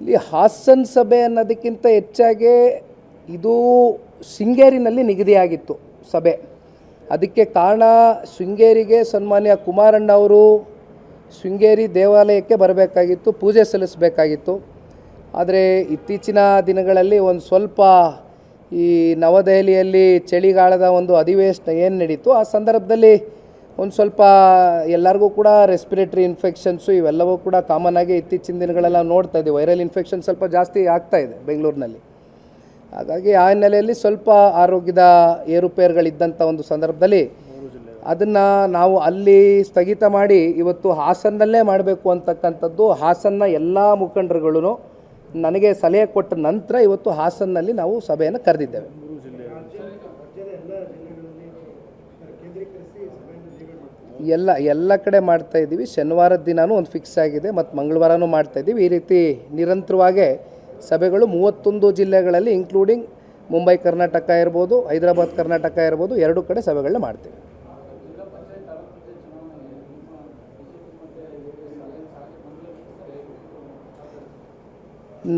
ಇಲ್ಲಿ ಹಾಸನ್ ಸಭೆ ಅನ್ನೋದಕ್ಕಿಂತ ಹೆಚ್ಚಾಗಿ ಇದು ಶೃಂಗೇರಿನಲ್ಲಿ ನಿಗದಿಯಾಗಿತ್ತು ಸಭೆ. ಅದಕ್ಕೆ ಕಾರಣ ಶೃಂಗೇರಿಗೆ ಸನ್ಮಾನ್ಯ ಕುಮಾರಣ್ಣ ಅವರು ಶೃಂಗೇರಿ ದೇವಾಲಯಕ್ಕೆ ಬರಬೇಕಾಗಿತ್ತು, ಪೂಜೆ ಸಲ್ಲಿಸಬೇಕಾಗಿತ್ತು. ಆದರೆ ಇತ್ತೀಚಿನ ದಿನಗಳಲ್ಲಿ ಒಂದು ಸ್ವಲ್ಪ ಈ ನವದೆಹಲಿಯಲ್ಲಿ ಚಳಿಗಾಲದ ಒಂದು ಅಧಿವೇಶನ ಏನು ನಡೀತು, ಆ ಸಂದರ್ಭದಲ್ಲಿ ಒಂದು ಸ್ವಲ್ಪ ಎಲ್ಲರಿಗೂ ಕೂಡ ರೆಸ್ಪಿರೇಟರಿ ಇನ್ಫೆಕ್ಷನ್ಸು ಇವೆಲ್ಲವೂ ಕೂಡ ಕಾಮನ್ ಆಗಿ ಇತ್ತೀಚಿನ ದಿನಗಳೆಲ್ಲ ನೋಡ್ತಾ ಇದ್ದೀವಿ. ವೈರಲ್ ಇನ್ಫೆಕ್ಷನ್ ಸ್ವಲ್ಪ ಜಾಸ್ತಿ ಆಗ್ತಾ ಇದೆ ಬೆಂಗಳೂರಿನಲ್ಲಿ. ಹಾಗಾಗಿ ಆ ಹಿನ್ನೆಲೆಯಲ್ಲಿ ಸ್ವಲ್ಪ ಆರೋಗ್ಯದ ಏರುಪೇರುಗಳಿದ್ದಂಥ ಒಂದು ಸಂದರ್ಭದಲ್ಲಿ ಅದನ್ನು ನಾವು ಅಲ್ಲಿ ಸ್ಥಗಿತ ಮಾಡಿ ಇವತ್ತು ಹಾಸನ್ನಲ್ಲೇ ಮಾಡಬೇಕು ಅಂತಕ್ಕಂಥದ್ದು ಹಾಸನ್ನ ಎಲ್ಲ ಮುಖಂಡರುಗಳು ನನಗೆ ಸಲಹೆ ಕೊಟ್ಟ ನಂತರ ಇವತ್ತು ಹಾಸನ್ನಲ್ಲಿ ನಾವು ಸಭೆಯನ್ನು ಕರೆದಿದ್ದೇವೆ. ಎಲ್ಲ ಎಲ್ಲ ಕಡೆ ಮಾಡ್ತಾ ಇದ್ದೀವಿ. ಶನಿವಾರದ ದಿನವೂ ಒಂದು ಫಿಕ್ಸ್ ಆಗಿದೆ, ಮತ್ತು ಮಂಗಳವಾರನೂ ಮಾಡ್ತಾ ಇದ್ದೀವಿ. ಈ ರೀತಿ ನಿರಂತರವಾಗಿ ಸಭೆಗಳು ಮೂವತ್ತೊಂದು ಜಿಲ್ಲೆಗಳಲ್ಲಿ ಇನ್ಕ್ಲೂಡಿಂಗ್ ಮುಂಬೈ, ಕರ್ನಾಟಕ ಇರ್ಬೋದು, ಹೈದರಾಬಾದ್, ಕರ್ನಾಟಕ ಇರ್ಬೋದು, ಎರಡೂ ಕಡೆ ಸಭೆಗಳನ್ನ ಮಾಡ್ತೀವಿ.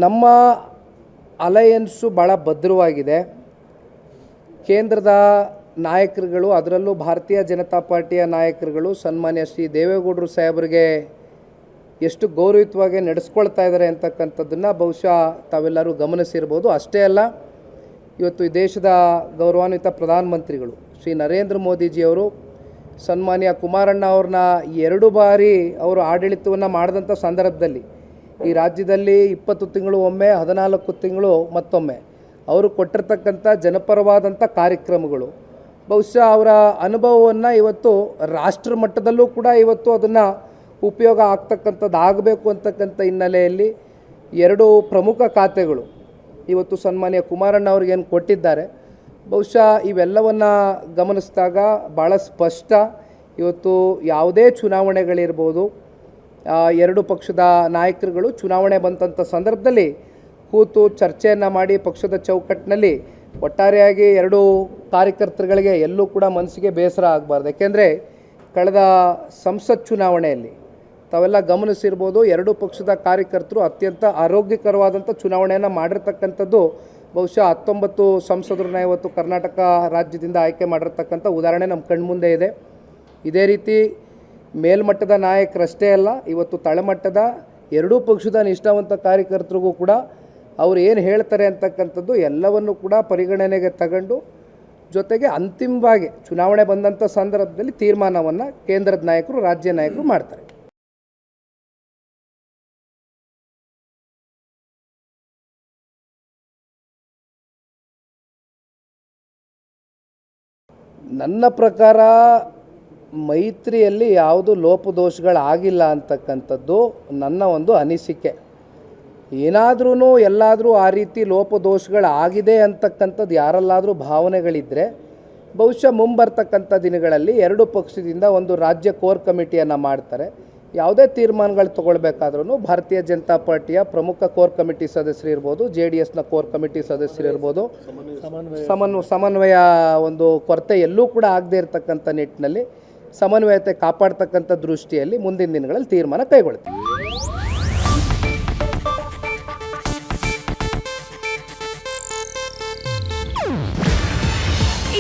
ನಮ್ಮ ಅಲಯನ್ಸು ಭಾಳ ಭದ್ರವಾಗಿದೆ. ಕೇಂದ್ರದ ನಾಯಕರುಗಳು, ಅದರಲ್ಲೂ ಭಾರತೀಯ ಜನತಾ ಪಾರ್ಟಿಯ ನಾಯಕರುಗಳು, ಸನ್ಮಾನ್ಯ ಶ್ರೀ ದೇವೇಗೌಡರು ಸಾಹೇಬರಿಗೆ ಎಷ್ಟು ಗೌರವಯುತವಾಗಿ ನಡೆಸ್ಕೊಳ್ತಾ ಇದ್ದಾರೆ ಅಂತಕ್ಕಂಥದ್ದನ್ನು ಬಹುಶಃ ತಾವೆಲ್ಲರೂ ಗಮನಿಸಿರ್ಬೋದು. ಅಷ್ಟೇ ಅಲ್ಲ, ಇವತ್ತು ಈ ದೇಶದ ಗೌರವಾನ್ವಿತ ಪ್ರಧಾನಮಂತ್ರಿಗಳು, ಶ್ರೀ ನರೇಂದ್ರ ಮೋದಿಜಿಯವರು, ಸನ್ಮಾನ್ಯ ಕುಮಾರಣ್ಣ ಅವ್ರನ್ನ ಎರಡು ಬಾರಿ ಅವರು ಆಡಳಿತವನ್ನು ಮಾಡಿದಂಥ ಸಂದರ್ಭದಲ್ಲಿ, ಈ ರಾಜ್ಯದಲ್ಲಿ ಇಪ್ಪತ್ತು ತಿಂಗಳು ಒಮ್ಮೆ, ಹದಿನಾಲ್ಕು ತಿಂಗಳು ಮತ್ತೊಮ್ಮೆ, ಅವರು ಕೊಟ್ಟಿರ್ತಕ್ಕಂಥ ಜನಪರವಾದಂಥ ಕಾರ್ಯಕ್ರಮಗಳು ಬಹುಶಃ ಅವರ ಅನುಭವವನ್ನು ಇವತ್ತು ರಾಷ್ಟ್ರ ಮಟ್ಟದಲ್ಲೂ ಕೂಡ ಇವತ್ತು ಅದನ್ನು ಉಪಯೋಗ ಆಗ್ತಕ್ಕಂಥದ್ದು ಆಗಬೇಕು ಅಂತಕ್ಕಂಥ ಹಿನ್ನೆಲೆಯಲ್ಲಿ ಎರಡು ಪ್ರಮುಖ ಖಾತೆಗಳು ಇವತ್ತು ಸನ್ಮಾನ್ಯ ಕುಮಾರಣ್ಣ ಅವ್ರಿಗೇನು ಕೊಟ್ಟಿದ್ದಾರೆ. ಬಹುಶಃ ಇವೆಲ್ಲವನ್ನು ಗಮನಿಸಿದಾಗ ಭಾಳ ಸ್ಪಷ್ಟ ಇವತ್ತು ಯಾವುದೇ ಚುನಾವಣೆಗಳಿರ್ಬೋದು ಎರಡು ಪಕ್ಷದ ನಾಯಕರುಗಳು ಚುನಾವಣೆ ಬಂದಂಥ ಸಂದರ್ಭದಲ್ಲಿ ಕೂತು ಚರ್ಚೆಯನ್ನು ಮಾಡಿ ಪಕ್ಷದ ಚೌಕಟ್ಟಿನಲ್ಲಿ ಒಟ್ಟಾರೆಯಾಗಿ ಎರಡು ಕಾರ್ಯಕರ್ತರುಗಳಿಗೆ ಎಲ್ಲೂ ಕೂಡ ಮನಸ್ಸಿಗೆ ಬೇಸರ ಆಗಬಾರ್ದು. ಯಾಕೆಂದರೆ ಕಳೆದ ಸಂಸತ್ ಚುನಾವಣೆಯಲ್ಲಿ ತಾವೆಲ್ಲ ಗಮನಿಸಿರ್ಬೋದು ಎರಡೂ ಪಕ್ಷದ ಕಾರ್ಯಕರ್ತರು ಅತ್ಯಂತ ಆರೋಗ್ಯಕರವಾದಂಥ ಚುನಾವಣೆಯನ್ನು ಮಾಡಿರ್ತಕ್ಕಂಥದ್ದು ಬಹುಶಃ ಹತ್ತೊಂಬತ್ತು ಸಂಸದರನ್ನ ಇವತ್ತು ಕರ್ನಾಟಕ ರಾಜ್ಯದಿಂದ ಆಯ್ಕೆ ಮಾಡಿರ್ತಕ್ಕಂಥ ಉದಾಹರಣೆ ನಮ್ಮ ಕಣ್ಮುಂದೆ ಇದೆ. ಇದೇ ರೀತಿ ಮೇಲ್ಮಟ್ಟದ ನಾಯಕರಷ್ಟೇ ಅಲ್ಲ, ಇವತ್ತು ತಳಮಟ್ಟದ ಎರಡೂ ಪಕ್ಷದ ನಿಷ್ಠಾವಂತ ಕಾರ್ಯಕರ್ತರಿಗೂ ಕೂಡ ಅವ್ರು ಏನು ಹೇಳ್ತಾರೆ ಅಂತಕ್ಕಂಥದ್ದು ಎಲ್ಲವನ್ನು ಕೂಡ ಪರಿಗಣನೆಗೆ ತಗೊಂಡು ಜೊತೆಗೆ ಅಂತಿಮವಾಗಿ ಚುನಾವಣೆ ಬಂದಂಥ ಸಂದರ್ಭದಲ್ಲಿ ತೀರ್ಮಾನವನ್ನು ಕೇಂದ್ರದ ನಾಯಕರು, ರಾಜ್ಯ ನಾಯಕರು ಮಾಡ್ತಾರೆ. ನನ್ನ ಪ್ರಕಾರ ಮೈತ್ರಿಯಲ್ಲಿ ಯಾವುದು ಲೋಪದೋಷಗಳಾಗಿಲ್ಲ ಅಂತಕ್ಕಂಥದ್ದು ನನ್ನ ಒಂದು ಅನಿಸಿಕೆ. ಏನಾದ್ರೂ ಎಲ್ಲಾದರೂ ಆ ರೀತಿ ಲೋಪದೋಷಗಳಾಗಿದೆ ಅಂತಕ್ಕಂಥದ್ದು ಯಾರಲ್ಲಾದರೂ ಭಾವನೆಗಳಿದ್ದರೆ ಬಹುಶಃ ಮುಂಬರ್ತಕ್ಕಂಥ ದಿನಗಳಲ್ಲಿ ಎರಡು ಪಕ್ಷದಿಂದ ಒಂದು ರಾಜ್ಯ ಕೋರ್ ಕಮಿಟಿಯನ್ನು ಮಾಡ್ತಾರೆ. ಯಾವುದೇ ತೀರ್ಮಾನಗಳು ತಗೊಳ್ಬೇಕಾದ್ರೂ ಭಾರತೀಯ ಜನತಾ ಪಾರ್ಟಿಯ ಪ್ರಮುಖ ಕೋರ್ ಕಮಿಟಿ ಸದಸ್ಯರು ಇರ್ಬೋದು, ಜೆ ಡಿ ಎಸ್ನ ಕೋರ್ ಕಮಿಟಿ ಸದಸ್ಯರು ಇರ್ಬೋದು. ಸಮನ್ವಯ ಸಮನ್ವಯ ಒಂದು ಕೊರತೆ ಎಲ್ಲೂ ಕೂಡ ಆಗದೇ ಇರತಕ್ಕಂಥ ನಿಟ್ಟಿನಲ್ಲಿ ಸಮನ್ವಯತೆ ಕಾಪಾಡ್ತಕ್ಕಂಥ ದೃಷ್ಟಿಯಲ್ಲಿ ಮುಂದಿನ ದಿನಗಳಲ್ಲಿ ತೀರ್ಮಾನ ಕೈಗೊಳ್ತೀವಿ.